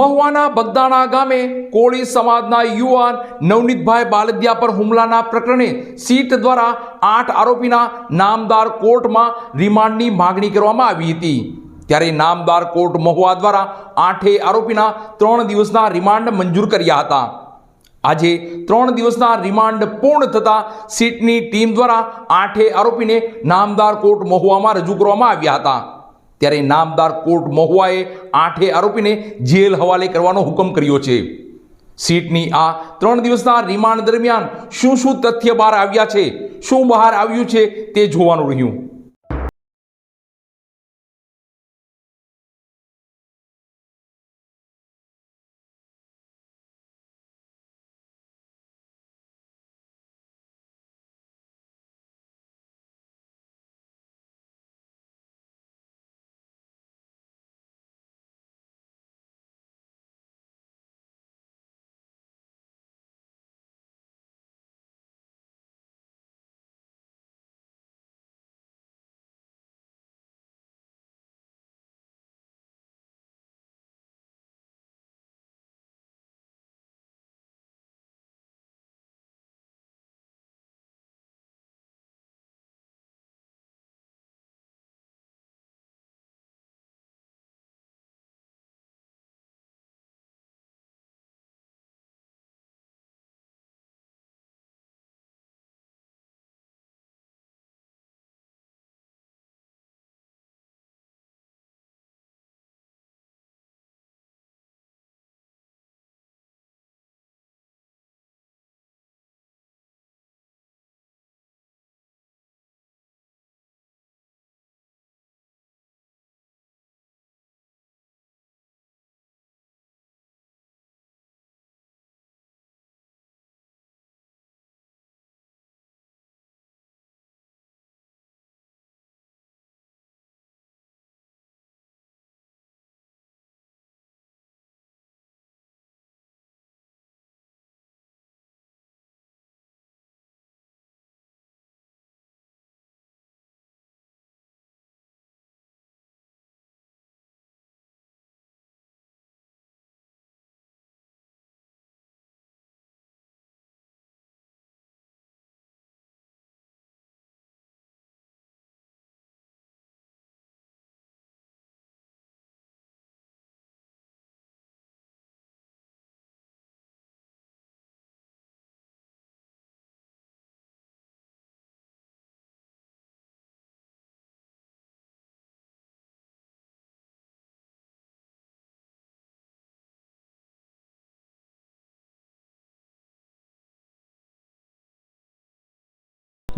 મહુવાના બગદાણા ગામે કોળી સમાજના યુવાન નવનીતભાઈ બાલદિયા પર હુમલાના પ્રકરણે સીટ દ્વારા આઠ આરોપીના નામદાર કોર્ટમાં રિમાન્ડની માગણી કરવામાં આવી હતી. ત્યારે નામદાર કોર્ટ મહુવા દ્વારા આઠે આરોપીના ત્રણ દિવસના રિમાન્ડ મંજૂર કર્યા હતા. આજે ત્રણ દિવસના રિમાન્ડ પૂર્ણ થતા સીટની ટીમ દ્વારા આઠે આરોપીને નામદાર કોર્ટ મહુવામાં રજૂ કરવામાં આવ્યા હતા. ત્યારે નામદાર કોર્ટ મહુઆએ આઠે આરોપીને જેલ હવાલે કરવાનો હુકમ કર્યો છે. સીટની આ ત્રણ દિવસના રિમાન્ડ દરમિયાન શું શું તથ્ય બહાર આવ્યા છે, શું બહાર આવ્યું છે તે જોવાનું રહ્યું.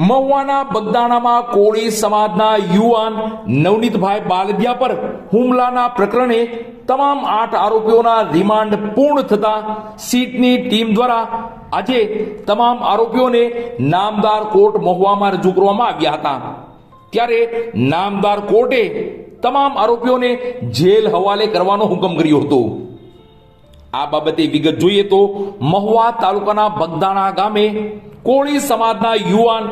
મહુવાના બગદાણામાં કોળી સમાજના યુવાન નવનીતભાઈ બાલદિયા પર હુમલાના પ્રકરણે તમામ આઠ આરોપીઓના રિમાન્ડ પૂર્ણ થતા સીટની ટીમ દ્વારા આજે તમામ આરોપીઓને નામદાર કોર્ટ મહુવામાં રજૂ કરવામાં આવ્યા હતા. ત્યારે નામદાર કોર્ટે તમામ આરોપીઓને જેલ હવાલે કરવાનો હુકમ કર્યો હતો. આ બાબતે વિગત જોઈએ તો મહુવા તાલુકાના બગદાણા ગામે કોળી સમાજના યુવાન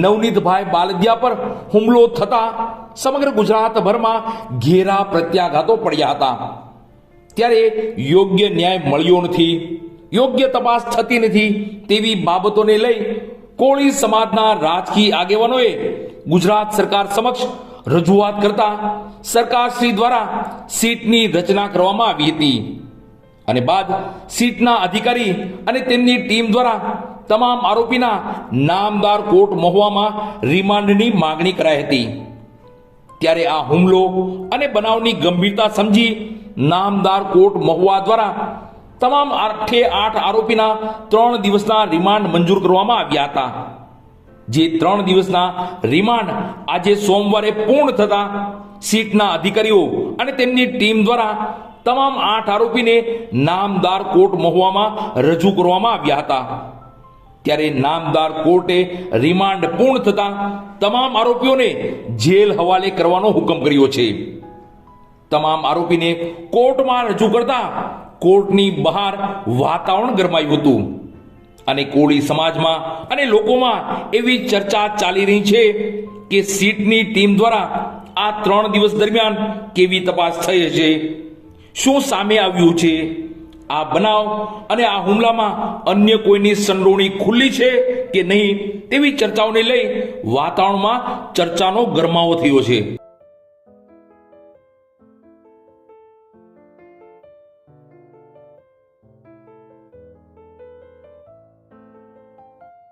નવનીતભાઈ બાલદિયા પર હુમલો થતા સમગ્ર ગુજરાતભરમાં ઘેરા પ્રત્યાઘાતો પડ્યા હતા. ત્યારે યોગ્ય ન્યાય મળ્યો નથી, યોગ્ય તપાસ થતી નથી તેવી બાબતોને લઈ કોળી સમાજના રાજકીય આગેવાનોએ ગુજરાત સરકાર સમક્ષ રજૂઆત કરતા સરકારશ્રી દ્વારા સીટની રચના કરવામાં આવી હતી. અને બાદ સીટના અધિકારી અને તેમની ટીમ દ્વારા તમામ આરોપીના નામદાર કોર્ટ મહુવામાં રિમાન્ડની માગણી કરાઈ હતી. ત્યારે આ હુમલો અને બનાવની ગંભીરતા સમજી નામદાર કોર્ટ મહુવા દ્વારા તમામ આઠે આઠ આરોપીના ત્રણ દિવસના રિમાન્ડ મંજૂર કરવામાં આવ્યા હતા. જે ત્રણ દિવસના રિમાન્ડ આજે સોમવારે પૂર્ણ થતા સીટના અધિકારીઓ અને તેમની ટીમ દ્વારા તમામ આઠ આરોપીને નામદાર કોર્ટ મહુવામાં રજૂ કરવામાં આવ્યા હતા. ત્યારે નામદાર કોર્ટે રિમાન્ડ પૂર્ણ થતા તમામ આરોપીઓને જેલ હવાલે કરવાનો હુકમ કર્યો છે. તમામ આરોપીને કોર્ટમાં રજૂ કરતા કોર્ટની બહાર વાતાવરણ ગરમાયું હતું. અને કોળી સમાજમાં અને લોકોમાં એવી ચર્ચા ચાલી રહી છે કે સીટની ટીમ દ્વારા આ ત્રણ દિવસ દરમિયાન કેવી તપાસ થઈ હશે શું સામે આવ્યું છે? આ બનાવ અને આ હુમલામાં અન્ય કોઈની સંડોવણી ખુલ્લી છે કે નહીં તેવી ચર્ચાઓને લઈ વાતાવરણમાં ચર્ચાનો ગરમાવો થયો છે.